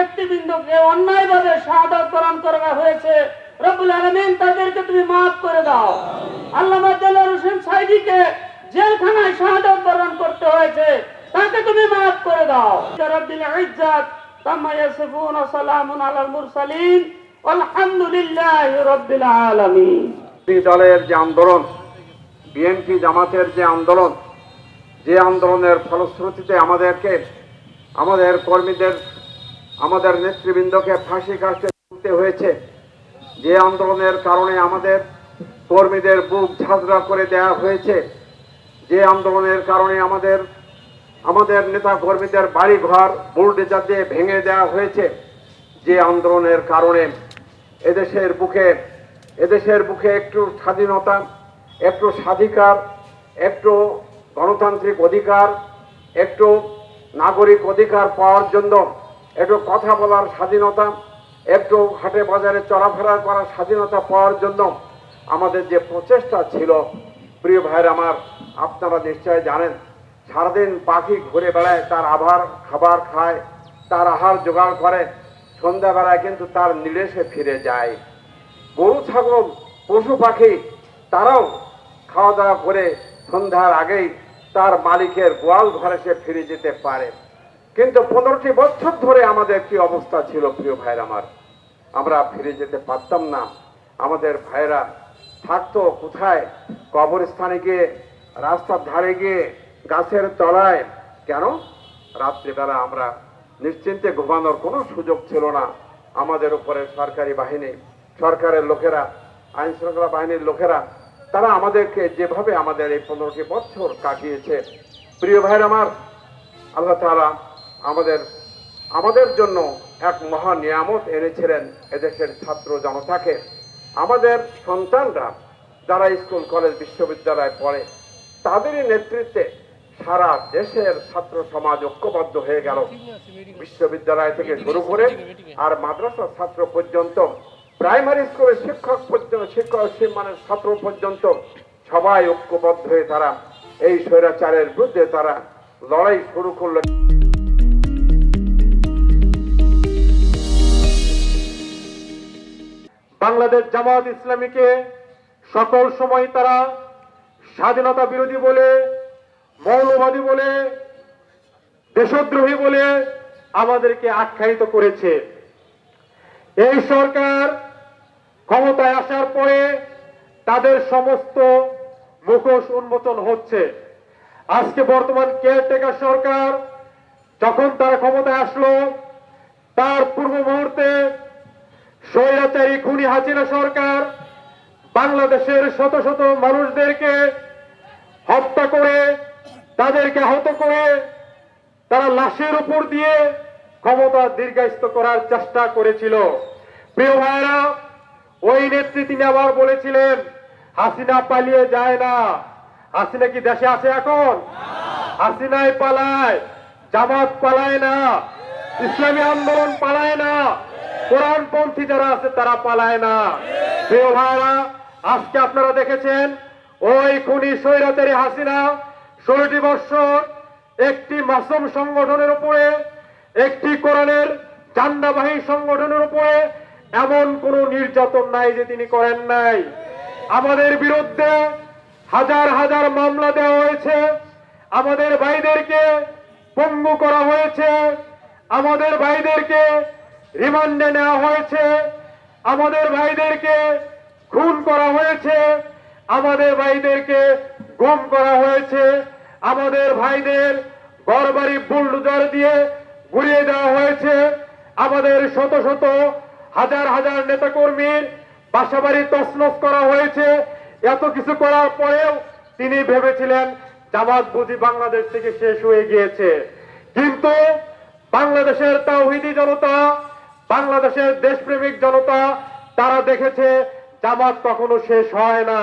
নেতৃবৃন্দকে অন্যায়ভাবে শাহাদাত প্রদান করা হয়েছে। রব্বুল আলমিন তাদেরকে তুমি মাফ করে দাও। দেলার হোসেন জেলখানায় প্রদান করতে হয়েছে। তাকে তুমি মাফ করে দাও। ইজ্জাত সালামুন আলাল মুরসালিন। আলহামদুলিল্লাহি দলের যে আন্দোলন, বিএনপি জামাতের যে আন্দোলন, যে আন্দোলনের ফলশ্রুতিতে আমাদেরকে, আমাদের কর্মীদের আমাদের নেতৃবৃন্দকে ফাঁসি কাটতে তুলতে হয়েছে। যে আন্দোলনের কারণে আমাদের কর্মীদের বুক ঝাঁঝরা করে দেওয়া হয়েছে। যে আন্দোলনের কারণে আমাদের আমাদের নেতা কর্মীদের বাড়ি ঘর বুলডেজার দিয়ে ভেঙে দেওয়া হয়েছে। যে আন্দোলনের কারণে এদেশের বুকে এদেশের বুকে একটু স্বাধীনতা, একটু স্বাধিকার, একটু গণতান্ত্রিক অধিকার, একটু নাগরিক অধিকার পাওয়ার জন্য একটু কথা বলার স্বাধীনতা, একটু হাটে বাজারে চলাফেরা করার স্বাধীনতা পাওয়ার জন্য আমাদের যে প্রচেষ্টা ছিল, প্রিয় ভাইয়ের আমার, আপনারা নিশ্চয় জানেন, সারাদিন পাখি ঘুরে বেড়ায়, তার আভার খাবার খায়, তার আহার জোগাড় করে, সন্ধ্যাবেলায় কিন্তু তার নিলেশে ফিরে যায়। গরু, ছাগল, পশু, পাখি, তারাও খাওয়া দাওয়া করে সন্ধ্যার আগেই তার মালিকের গোয়াল ঘরে সে ফিরে যেতে পারে। কিন্তু পনেরোটি বছর ধরে আমাদের কি অবস্থা ছিল, প্রিয় ভাইয়ের আমার। আমরা ফিরে যেতে পারতাম না। আমাদের ভাইয়েরা থাকতো কোথায়? কবরস্থানে গিয়ে, রাস্তার ধারে গিয়ে, গাছের তলায়। কেন? রাত্রিবেলা আমরা নিশ্চিন্তে ঘুমানোর কোনো সুযোগ ছিল না। আমাদের উপরে সরকারি বাহিনী, সরকারের লোকেরা, আইন শৃঙ্খলা বাহিনীর লোকেরা, তারা আমাদেরকে যেভাবে আমাদের এই পনেরোটি বছর কাটিয়েছে। প্রিয় ভাইয়ের আমার, আল্লাহ তাআলা আমাদের আমাদের জন্য এক মহা নিয়ামত এনেছিলেন এদেশের ছাত্র জনতাকে। আমাদের সন্তানরা যারা স্কুল, কলেজ, বিশ্ববিদ্যালয়ে পড়ে, তাদেরই নেতৃত্বে সারা দেশের ছাত্র সমাজ ঐক্যবদ্ধ হয়ে গেল। বিশ্ববিদ্যালয় থেকে শুরু করে আর মাদ্রাসা ছাত্র পর্যন্ত, প্রাইমারি স্কুলের শিক্ষক পর্যন্ত, শিক্ষক মানে ছাত্র পর্যন্ত সবাই ঐক্যবদ্ধ হয়ে তারা এই স্বৈরাচারের বিরুদ্ধে তারা লড়াই শুরু করল। বাংলাদেশ জামাত ইসলামীকে সকল সময় তারা স্বাধীনতা বিরোধী বলে, মৌলবাদী বলে, দেশদ্রোহী বলে আমাদেরকে আখ্যায়িত করেছে। এই সরকার ক্ষমতায় আসার পরে তাদের সমস্ত মুখোশ উন্মোচন হচ্ছে। আজকে বর্তমান কেয়ারটেকার সরকার যখন তারা ক্ষমতায় আসলো, তার পূর্ব মুহূর্তে স্বৈরাচারী খুনি হাসিনা সরকার বাংলাদেশের শত শত মানুষদেরকে হত্যা করে, তাদেরকে আহত করে, তারা লাশের উপর দিয়ে ক্ষমতা দীর্ঘায়িত করার চেষ্টা করেছিল। প্রিয় ভাইরা ওই নেত্রী তিনি আবার বলেছিলেন, হাসিনা পালিয়ে যায় না। হাসিনা কি দেশে আছে এখন? হাসিনাই পালায়, জামাত পালায় না, ইসলামী আন্দোলন পালায় না। কোরআনপন্থী যারা আছে, তারা পালায় না। প্রিয় ভাইরা, আজকে আপনারা দেখেছেন, ওই খুনি সৈরাতের হাসিনা ষোলোটি বৎসর একটি মাসুম সংগঠনের উপরে, একটি কোরআনের চান্দাবাহী সংগঠনের উপরে এমন কোন নির্যাতন নাই যে তিনি করেন নাই। আমাদের বিরুদ্ধে হাজার হাজার মামলা দেওয়া হয়েছে। আমাদের ভাইদেরকে পঙ্গু করা হয়েছে। আমাদের ভাইদেরকে রিমান্ডে নেওয়া হয়েছে। আমাদের ভাইদেরকে খুন করা হয়েছে। আমাদের ভাইদেরকে গুম করা হয়েছে। আমাদের ভাইদের ঘরবাড়ি বুলডোজার দিয়ে ঘুরিয়ে দেওয়া হয়েছে। আমাদের শত শত, হাজার হাজার নেতাকর্মীর বাসাবাড়ি তছনছ করা হয়েছে। এত কিছু করার পরেও তিনি ভেবেছিলেন জামাত বুঝি বাংলাদেশ থেকে শেষ হয়ে গিয়েছে। কিন্তু বাংলাদেশের তাওহিদি জনতা বাংলাদেশের দেশপ্রেমিক জনতা তারা দেখেছে জামাত কখনো শেষ হয় না।